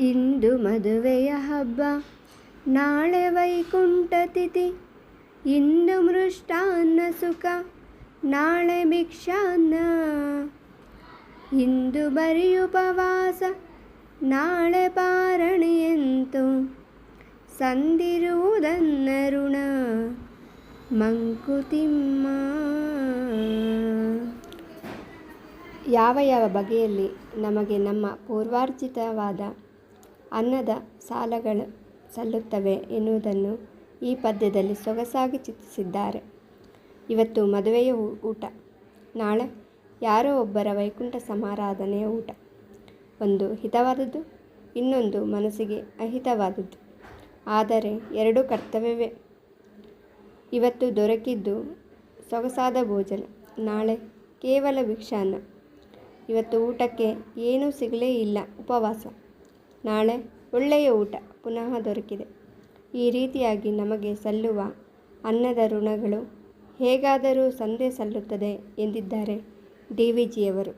ಇಂದು ಮದುವೆಯ ಹಬ್ಬ. ನಾಳೆ ವೈಕುಂಠ ತಿಥಿ. ಇಂದು ಮೃಷ್ಟಾನ್ನ ಸುಖ. ನಾಳೆ ಭಿಕ್ಷಾನ್ನ. ಇಂದು ಬರೀ ಉಪವಾಸ. ನಾಳೆ ಪಾರಣೆಯಂತು ಸಂದಿರುವುದನ್ನ ಋಣ. ಮಂಕುತಿಮ್ಮ ಯಾವ ಯಾವ ಬಗೆಯಲ್ಲಿ ನಮಗೆ ನಮ್ಮ ಪೂರ್ವಾರ್ಜಿತವಾದ ಅನ್ನದ ಸಾಲಗಳು ಸಲ್ಲುತ್ತವೆ ಎನ್ನುವುದನ್ನು ಈ ಪದ್ಯದಲ್ಲಿ ಸೊಗಸಾಗಿ ಚಿತ್ರಿಸಿದ್ದಾರೆ. ಇವತ್ತು ಮದುವೆಯ ಊಟ. ನಾಳೆ ಯಾರೋ ಒಬ್ಬರ ವೈಕುಂಠ ಸಮಾರಾಧನೆಯ ಊಟ. ಒಂದು ಹಿತವಾದದ್ದು, ಇನ್ನೊಂದು ಮನಸ್ಸಿಗೆ ಅಹಿತವಾದದ್ದು. ಆದರೆ ಎರಡೂ ಕರ್ತವ್ಯವೇ. ಇವತ್ತು ದೊರಕಿದ್ದು ಸೊಗಸಾದ ಭೋಜನ. ನಾಳೆ ಕೇವಲ ಭಿಕ್ಷಾನ್ನ. ಇವತ್ತು ಊಟಕ್ಕೆ ಏನೂ ಸಿಗಲೇ ಇಲ್ಲ ಉಪವಾಸ. ನಾಳೆ ಒಳ್ಳೆಯ ಊಟ ಪುನಃ ದೊರಕಿದೆ. ಈ ರೀತಿಯಾಗಿ ನಮಗೆ ಸಲ್ಲುವ ಅನ್ನದ ಋಣಗಳು ಹೇಗಾದರೂ ಸಂದೇ ಸಲ್ಲುತ್ತದೆ ಎಂದಿದ್ದಾರೆ ಡಿ ವಿ ಜಿಯವರು.